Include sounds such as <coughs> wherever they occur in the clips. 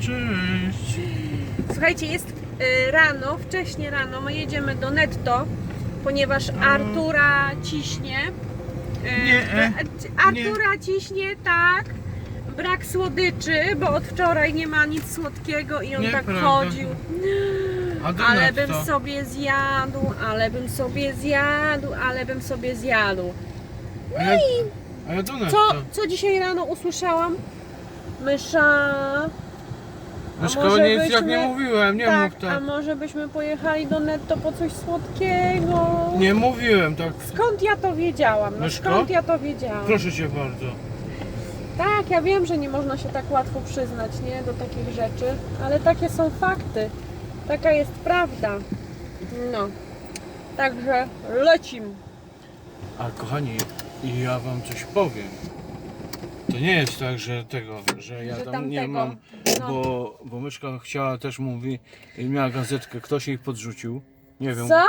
Cześć. Słuchajcie, jest y, rano, wcześnie rano, my jedziemy do netto, ponieważ Artura ciśnie. y, Nie, e, Artura ciśnie, tak. Brak słodyczy, bo od wczoraj nie ma nic słodkiego i on tak Nieprawda. chodził. A do Ale netto? bym sobie zjadł, ale bym sobie zjadł, ale bym sobie zjadł. A ja, a ja do netto. Co, co dzisiaj rano usłyszałam? Mysza. Może nic jak nie mówiłem, nie tak, mów a tak. może byśmy pojechali do netto po coś słodkiego? Nie mówiłem tak. Skąd ja to wiedziałam? No Myszko? skąd ja to wiedziałam? Proszę cię bardzo. Tak, ja wiem, że nie można się tak łatwo przyznać, nie, do takich rzeczy, ale takie są fakty. Taka jest prawda. No. Także lecim. A kochani, ja wam coś powiem. To nie jest tak, że tego, że ja Że tam nie mam, No. bo, bo myszka chciała też mówi i miała gazetkę, ktoś jej podrzucił. Nie wiem. Co?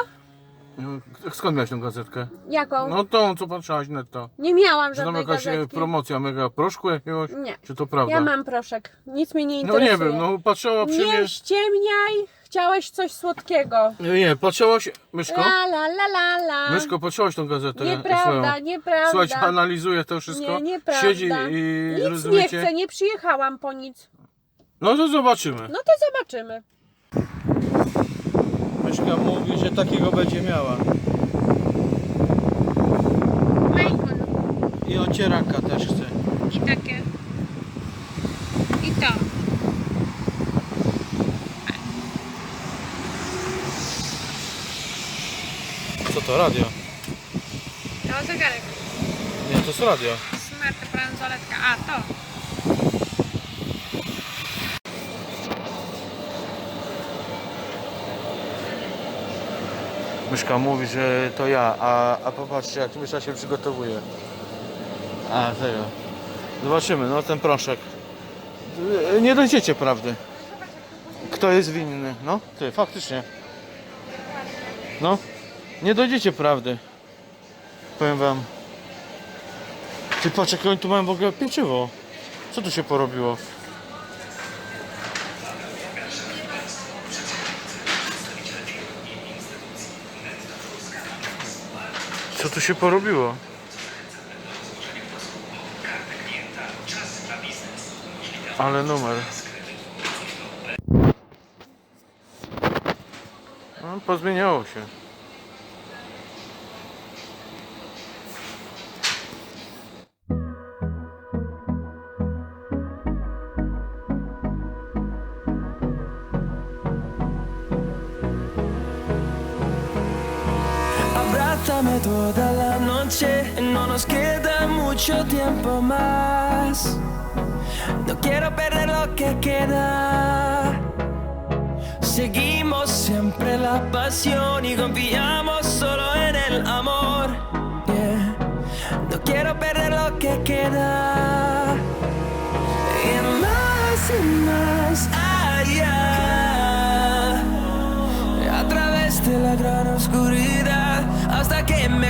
No, Skąd miałeś tą gazetkę? Jaką? No tą, co patrzyłaś netto. Nie miałam Czy tam żadnej jakaś e, gazetki. promocja mega proszku jakiegoś? Nie. Czy to prawda? Ja mam proszek. Nic mnie nie No interesuje. nie wiem, no patrzyła przy mnie. Nie ściemniaj. Chciałeś coś słodkiego. Nie, nie, patrzyłaś, Myszko? La la la la la. Myszko, patrzyłaś tą gazetę Nieprawda, swoją. nieprawda. Słuchajcie, analizuje to wszystko. Nie, nieprawda. Siedzi i Nic nie rozumiecie? chcę, nie przyjechałam po nic. No to zobaczymy. No to zobaczymy. Myszka mówi, że takiego będzie miała. Bacon I ocieraka też chce. i takie. I to. To, radio? To zegarek. Nie, to jest radio. Smart bransoletka. A, to. Myszka mówi, że to ja, a, a popatrzcie jak Mysza się przygotowuje. A, tego. Zobaczymy, no ten proszek. Y, Nie dojdziecie prawdy. Kto jest winny? No, ty, faktycznie. No, nie dojdziecie prawdy. Powiem wam. Ty patrz, jakie oni tu mają w ogóle pieczywo. Co tu się porobiło? Co tu się porobiło? Ale numer. No, pozmieniało się. Toda la noche, no nos queda mucho tiempo más. No quiero perder lo que queda. Seguimos siempre la pasión y confiamos solo en el amor. No quiero perder lo que queda.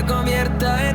convierta en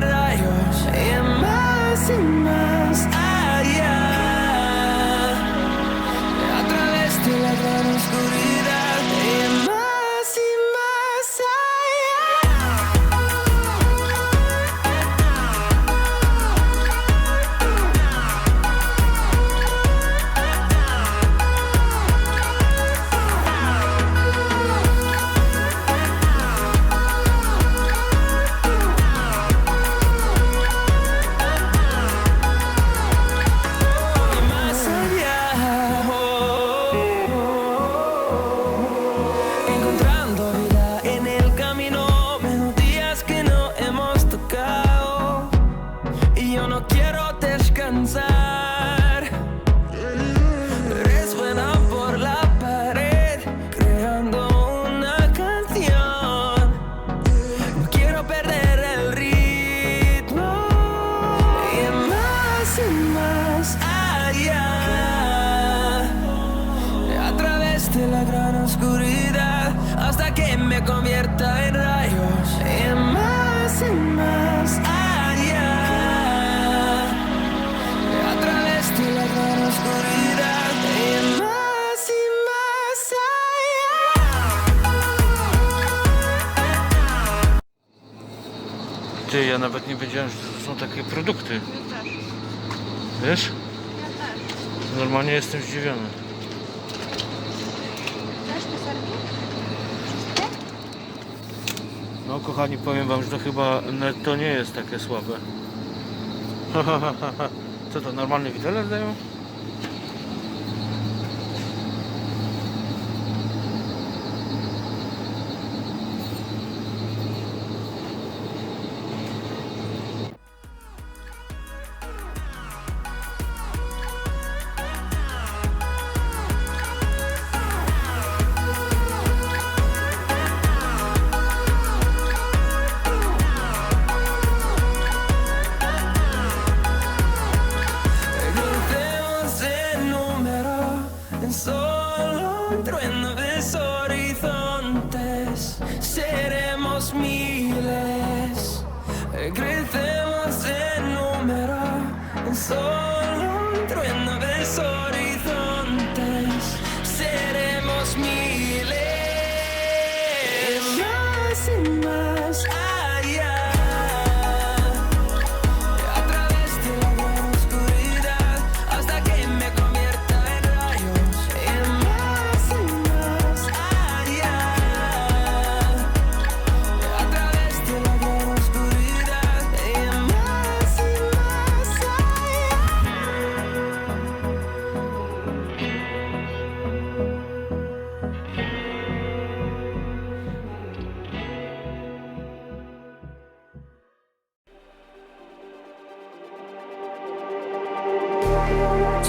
ja nawet nie wiedziałem, że to są takie produkty. Wiesz? Normalnie jestem zdziwiony. No kochani, powiem wam, że to chyba netto nie jest takie słabe. <laughs> Co to, normalny widelec dają? me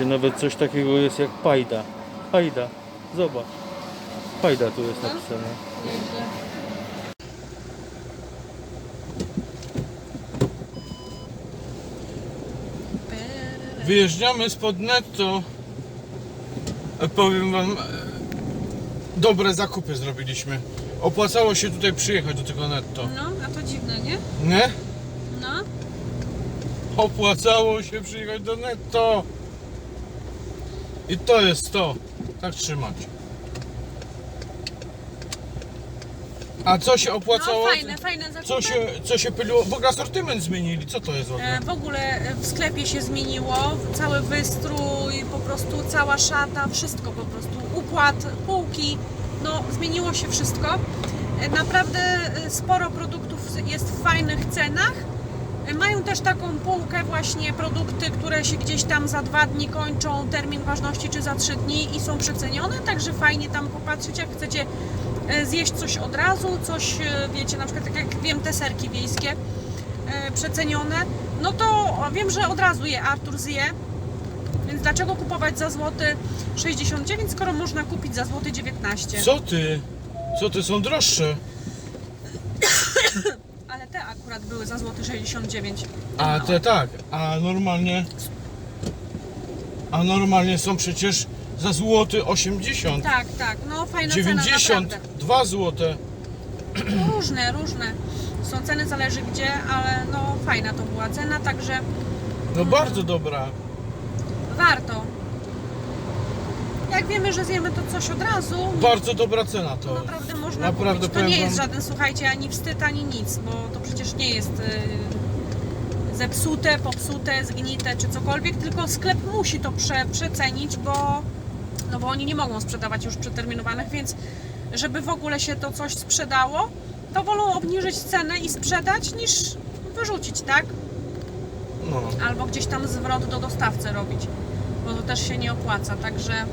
Patrzcie, nawet coś takiego jest jak pajda. Pajda, zobacz. Pajda tu jest napisane. Wyjeżdżamy spod netto. E, Powiem wam, e, dobre zakupy zrobiliśmy. Opłacało się tutaj przyjechać do tego netto. No, a to dziwne, nie? Nie? No. Opłacało się przyjechać do netto. I to jest to. Tak trzymać. A co się No opłacało? fajne, fajne zakupy. Co się, co się pyliło? W ogóle asortyment zmienili. Co to jest w ogóle? E, W ogóle e, w sklepie się zmieniło, cały wystrój, po prostu cała szata, wszystko po prostu, układ, półki, no zmieniło się wszystko. E, Naprawdę e, sporo produktów jest w fajnych cenach. Mają też taką półkę właśnie produkty, które się gdzieś tam za dwa dni kończą termin ważności czy za trzy dni i są przecenione, także fajnie tam popatrzeć jak chcecie e, zjeść coś od razu, coś e, wiecie, na przykład tak jak wiem te serki wiejskie, e, przecenione, no to wiem, że od razu je Artur zje. Więc dlaczego kupować za złoty 69, skoro można kupić za złoty 19? Co ty? Co ty są droższe? <coughs> Akurat były za złoty 69. A te tak, a normalnie. A normalnie są przecież za złoty 80. Tak, tak, no fajna cena 90, naprawdę. 2 złote. Różne, różne. Są ceny, zależy gdzie, ale no fajna to była cena, także No bardzo dobra. warto. Wiemy, że zjemy to coś od razu, Bardzo dobra cena to. naprawdę można Naprawdę kupić. To powiem nie jest żaden, słuchajcie, ani wstyd, ani nic, bo to przecież nie jest y, zepsute, popsute, zgnite czy cokolwiek, tylko sklep musi to prze, przecenić, bo, no bo oni nie mogą sprzedawać już przeterminowanych, więc żeby w ogóle się to coś sprzedało, to wolą obniżyć cenę i sprzedać niż wyrzucić, tak? No. Albo gdzieś tam zwrot do dostawcy robić, bo to też się nie opłaca, także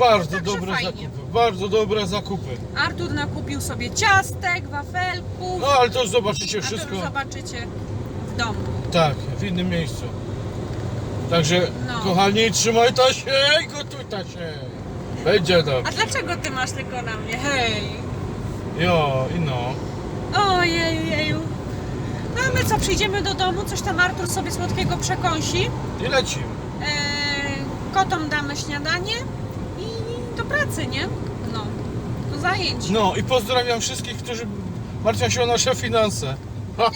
Bardzo Także dobre fajnie. zakupy. Bardzo dobre zakupy. Artur nakupił sobie ciastek, wafelków, No ale to już zobaczycie a to wszystko. już zobaczycie w domu. Tak, w innym miejscu. Także No. kochani, trzymaj ta się i gotuj ta się. Będzie A dobrze. dlaczego ty masz tylko na mnie? Hej! Jo, i no. Ojej, jeju. No a my co, przyjdziemy do domu, coś tam Artur sobie słodkiego przekąsi, I lecimy. eee, kotom damy śniadanie pracy, nie? No, do zajęć. No i pozdrawiam wszystkich, którzy martwią się o nasze finanse. <laughs>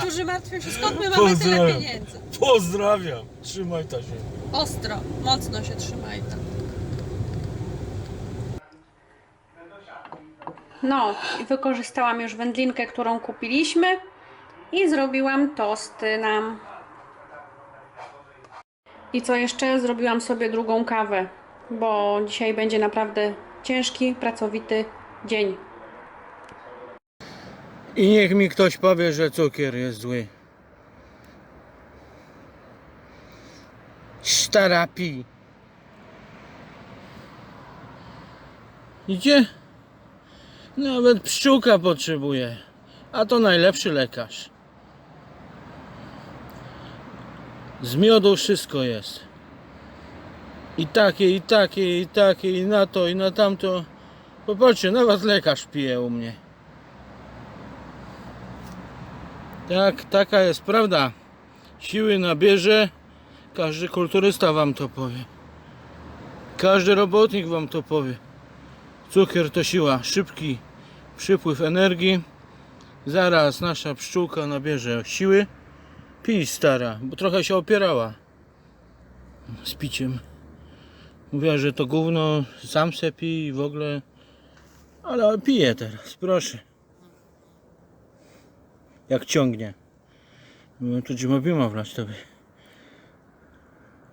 Którzy martwią się, skąd my mamy tyle Pozdrawiam. pieniędzy. Pozdrawiam. Trzymaj ta się. Ostro, mocno się trzymaj tam. No, i wykorzystałam już wędlinkę, którą kupiliśmy i zrobiłam tosty nam. I co jeszcze? Zrobiłam sobie drugą kawę, bo dzisiaj będzie naprawdę ciężki, pracowity dzień. I niech mi ktoś powie, że cukier jest zły. Stara pi. Idzie? Nawet pszczółka potrzebuje. A to najlepszy lekarz. Z miodu wszystko jest. I takie, i takie, i takie, i na to, i na tamto. Popatrzcie, nawet lekarz pije u mnie. Tak, taka jest prawda. Siły nabierze. Każdy kulturysta wam to powie. Każdy robotnik wam to powie. Cukier to siła, szybki przypływ energii. Zaraz nasza pszczółka nabierze siły. Pij stara, bo trochę się opierała z piciem. Mówiła, że to gówno sam se pij i w ogóle. Ale piję teraz, proszę jak ciągnie. To ci mówiła wlać tobie.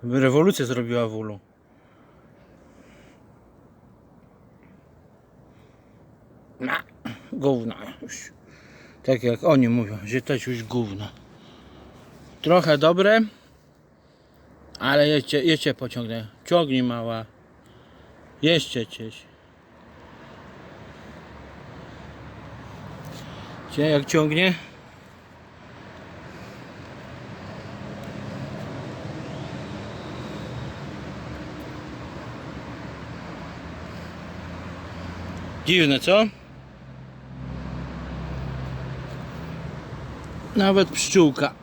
By rewolucję zrobiła w ulu. No, gówno już. Tak jak oni mówią, że to już gówno. Trochę dobre, ale jeszcze, jeszcze pociągnę. Ciągnij mała. Jeszcze cieś. Cię jak ciągnie? Dziwne, co? Nawet pszczółka.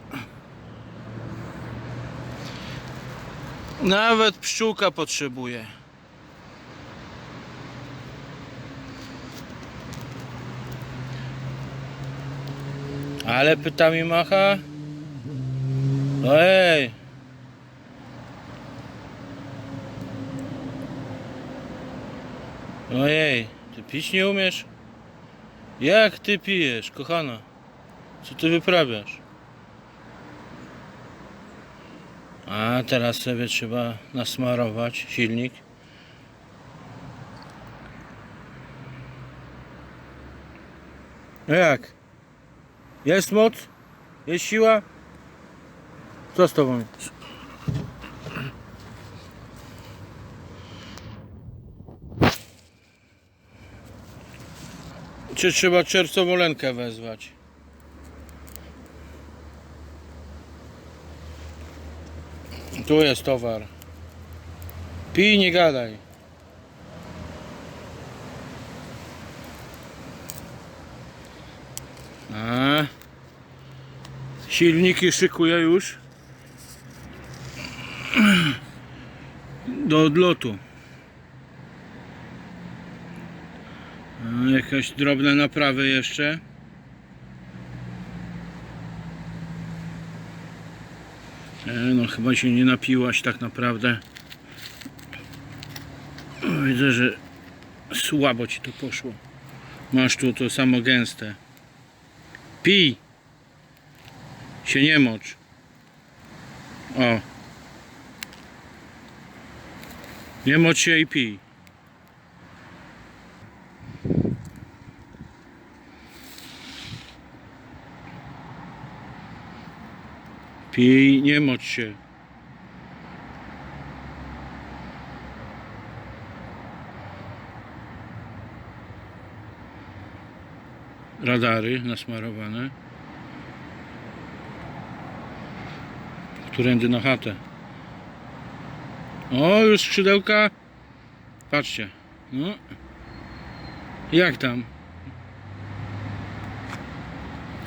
Nawet pszczółka potrzebuje. Ale pytami macha. Ojej. Ojej, ty pić nie umiesz? Jak ty pijesz, kochana? Co ty wyprawiasz? A teraz sobie trzeba nasmarować silnik. No jak? Jest moc? Jest siła? Co z tobą? Czy trzeba czerwcowolenkę wezwać? Tu jest towar. Pij, nie gadaj. A. Silniki szykuję już. Do odlotu. Jakaś drobne naprawy jeszcze. No chyba się nie napiłaś tak naprawdę. Widzę, że słabo ci to poszło. Masz tu to samo gęste. Pij! Się nie mocz. O. Nie mocz się i pij. Pij, nie mocz się. Radary nasmarowane. Którędy na chatę. O, już skrzydełka. Patrzcie. No. Jak tam?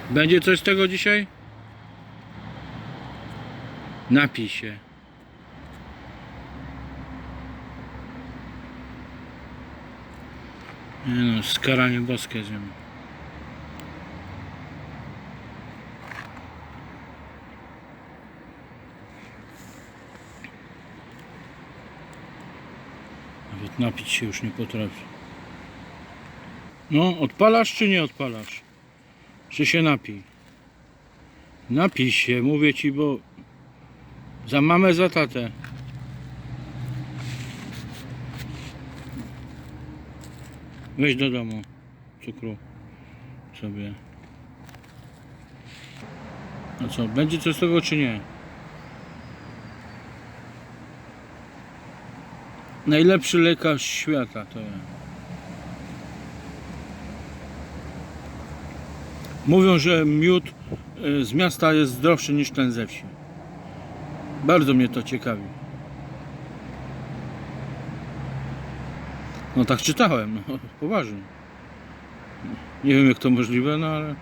Będzie coś z tego dzisiaj? Napij się. Nie no, skaranie boskie zjem. Nawet napić się już nie potrafi. No, odpalasz czy nie odpalasz? Czy się napij? Napij się, mówię ci, bo za mamę, za tatę. Weź do domu cukru sobie. A co, będzie coś z tego czy nie? Najlepszy lekarz świata to ja. Mówią, że miód y, z miasta jest zdrowszy niż ten ze wsi. Bardzo mnie to ciekawi. No tak czytałem, no <laughs> poważnie. Nie wiem jak to możliwe, no ale...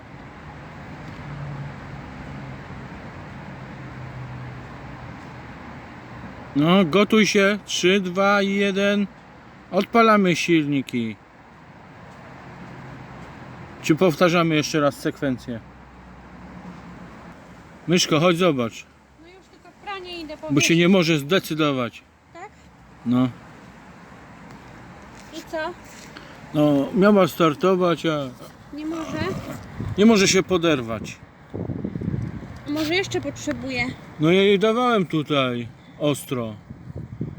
No, gotuj się. 3, 2, 1. Odpalamy silniki. Czy powtarzamy jeszcze raz sekwencję? Myszko, chodź zobacz. No już tylko w pranie idę po Bo się nie może zdecydować. Tak? No. I co? No, miała startować, a Nie może? nie może się poderwać. A może jeszcze potrzebuję? No ja jej dawałem tutaj ostro.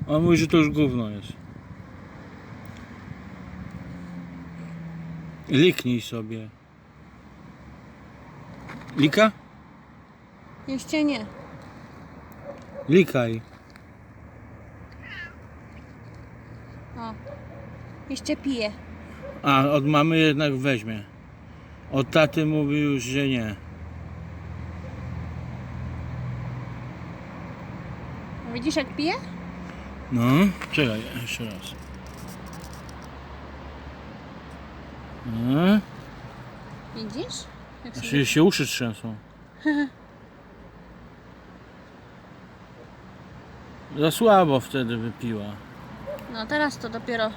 A mówi, że to już gówno jest. Liknij sobie. Lika? Jeszcze nie. Likaj. O. Jeszcze piję. A od mamy jednak weźmie. Od taty mówi już, że nie. Widzisz jak piję? No, czekaj, jeszcze raz. No, Widzisz? Jak sobie... się, się uszy trzęsą. <laughs> Za słabo wtedy wypiła. No teraz to dopiero.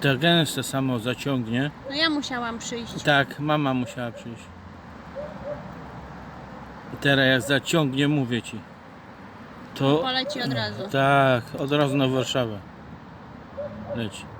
Te gęste samo zaciągnie. No ja musiałam przyjść. Tak, mama musiała przyjść. I teraz jak zaciągnie, mówię ci. To. Poleci od razu. Tak, od razu na Warszawę. Leci.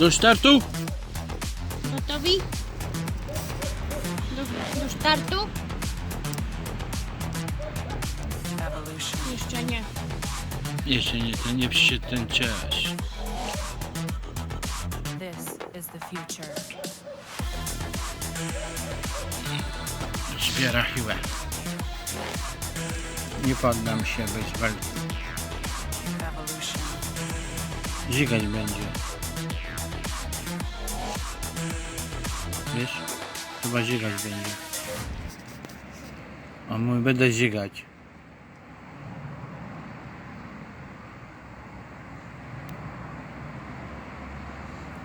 Do startu? Gotowi? Do, do startu? Jeszcze nie. Jeszcze nie, ten, nie przyszedł ten czas. This is the future. Zbiera siłę. Nie poddam się bez walki. Zigać będzie. Wiesz? Chyba zigać będzie. A mój będę zigać.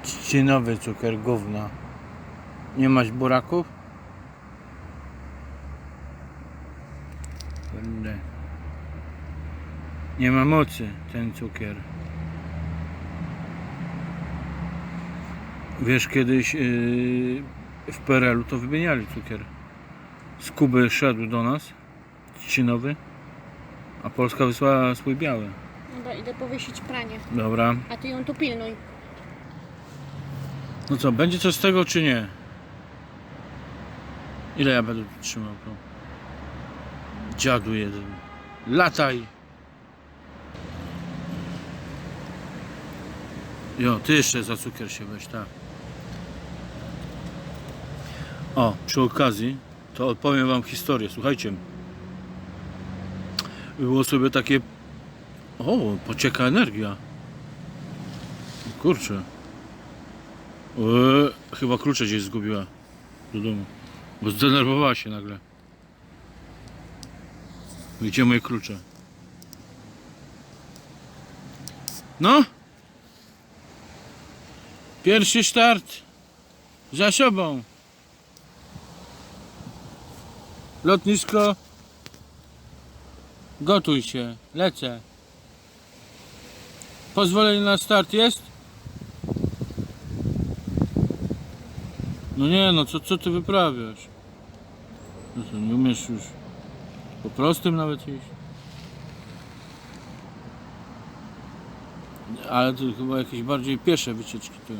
Trzcinowy cukier gówna. Nie masz buraków? Nie ma mocy ten cukier. Wiesz, kiedyś yy, w PRL-u to wymieniali cukier. Z Kuby szedł do nas, trzcinowy, a Polska wysłała swój biały. Dobra, idę powiesić pranie. Dobra. A ty ją tu pilnuj. No co, będzie coś z tego czy nie? Ile ja będę tu trzymał to? Dziadu jeden. Lataj! Jo, ty jeszcze za cukier się weź, tak. O, przy okazji, to opowiem wam historię, słuchajcie. Było sobie takie... O, pocieka energia. Kurczę. Eee, chyba klucze gdzieś zgubiła do domu. Bo zdenerwowała się nagle. Gdzie moje klucze? No? Pierwszy start za sobą. Lotnisko. Gotuj się. Lecę. Pozwolenie na start jest? No nie no, co, co ty wyprawiasz? No to nie umiesz już po prostym nawet iść? Ale to chyba jakieś bardziej piesze wycieczki to.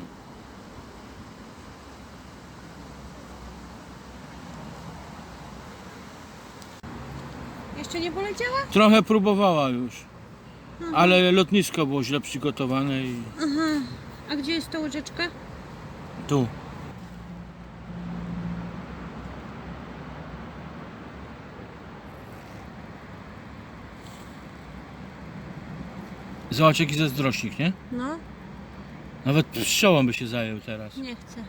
Jeszcze nie poleciała? Trochę próbowała już. Ale lotnisko było źle przygotowane i A gdzie jest ta łyżeczka? tu. Zobacz jaki zazdrośnik, nie? No, Nawet pszczołą by się zajął teraz. nie chcę.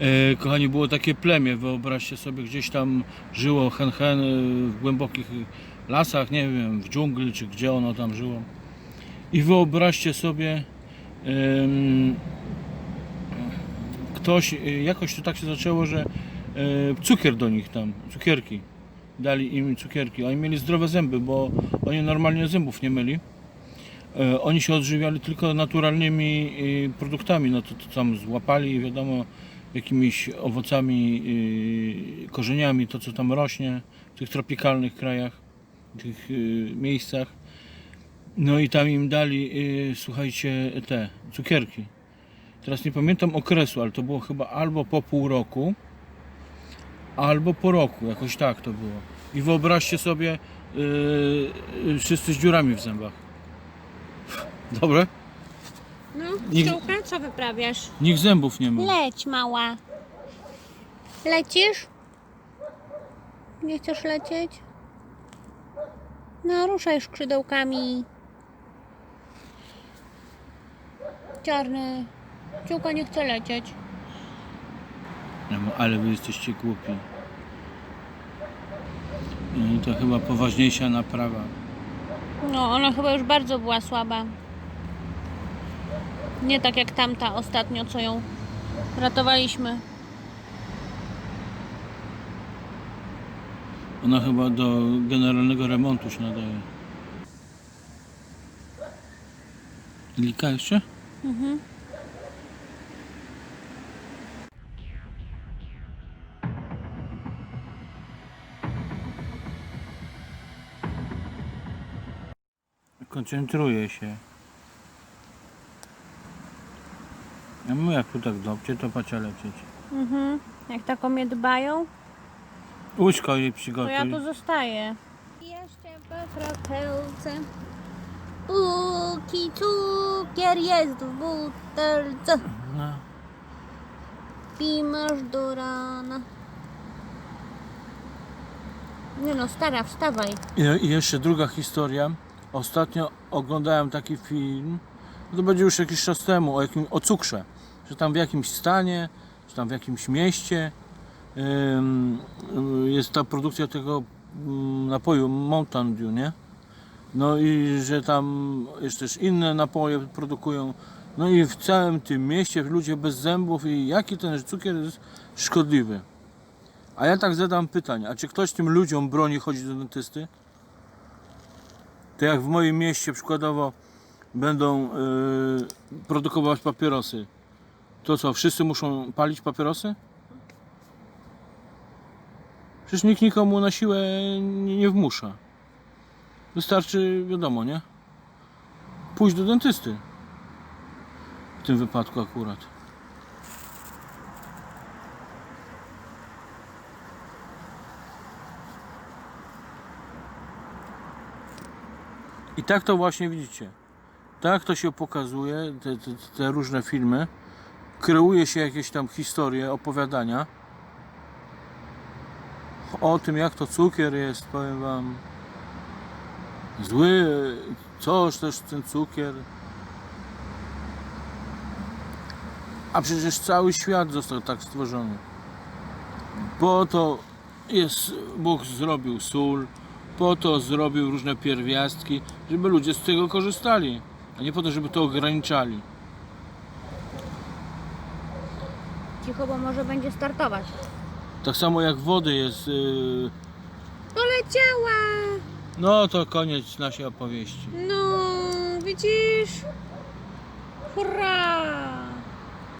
E, kochani, było takie plemię, wyobraźcie sobie, gdzieś tam żyło hen hen e, w głębokich lasach, nie wiem, w dżungli, czy gdzie ono tam żyło. I wyobraźcie sobie, ktoś, e, jakoś to tak się zaczęło, że cukier do nich tam, cukierki, dali im cukierki. Oni mieli zdrowe zęby, bo oni normalnie zębów nie myli. Oni się odżywiali tylko naturalnymi produktami, no to, to tam złapali, wiadomo, jakimiś owocami, yy, korzeniami, to co tam rośnie w tych tropikalnych krajach, tych yy, miejscach. No i tam im dali, yy, słuchajcie, te cukierki. Teraz nie pamiętam okresu, ale to było chyba albo po pół roku, albo po roku, jakoś tak to było. I wyobraźcie sobie, yy, wszyscy z dziurami w zębach. <laughs> Dobre? No, pszczółka, co wyprawiasz? Nikt zębów nie ma. Leć, mała. Lecisz? Nie chcesz lecieć? No, ruszaj skrzydełkami. Czarny. Pszczółka nie chce lecieć. No, ale wy jesteście głupi. No, to chyba poważniejsza naprawa. No, ona chyba już bardzo była słaba. Nie tak jak tamta ostatnio, co ją ratowaliśmy. Ona chyba do generalnego remontu się nadaje. Lika jeszcze? Mhm. Koncentruje się. No jak tu tak dobcie, to pacia lecieć. Mhm. Jak tak o mnie dbają, Łóżko jej to przygotuj. ja tu zostaję. Jeszcze po kropelce. Póki cukier jest w butelce. No. Pimasz do rana. Nie no, stara, wstawaj. I, I jeszcze druga historia. Ostatnio oglądałem taki film, to będzie już jakiś czas temu, o, jakim, o cukrze. Że tam w jakimś stanie, czy tam w jakimś mieście jest ta produkcja tego ym, napoju Mountain Dew, nie? No i że tam jeszcze też inne napoje produkują. No i w całym tym mieście ludzie bez zębów i jaki ten cukier jest szkodliwy. A ja tak zadam pytanie, a czy ktoś tym ludziom broni chodzić do dentysty? To jak w moim mieście przykładowo będą yy, produkować papierosy, to co, wszyscy muszą palić papierosy? Przecież nikt nikomu na siłę nie, wmusza. Wystarczy, wiadomo, nie? Pójść do dentysty. W tym wypadku akurat. I tak to właśnie widzicie. Tak to się pokazuje, te, te, te różne filmy. Kreuje się jakieś tam historie, opowiadania o tym, jak to cukier jest, powiem wam. Zły, coż też ten cukier. A przecież cały świat został tak stworzony. Po to jest, Bóg zrobił sól, po to zrobił różne pierwiastki, żeby ludzie z tego korzystali, a nie po to, żeby to ograniczali. Cicho, bo może będzie startować. Tak samo jak wody jest. Yy... Poleciała! No to koniec naszej opowieści. No, widzisz? Hurra!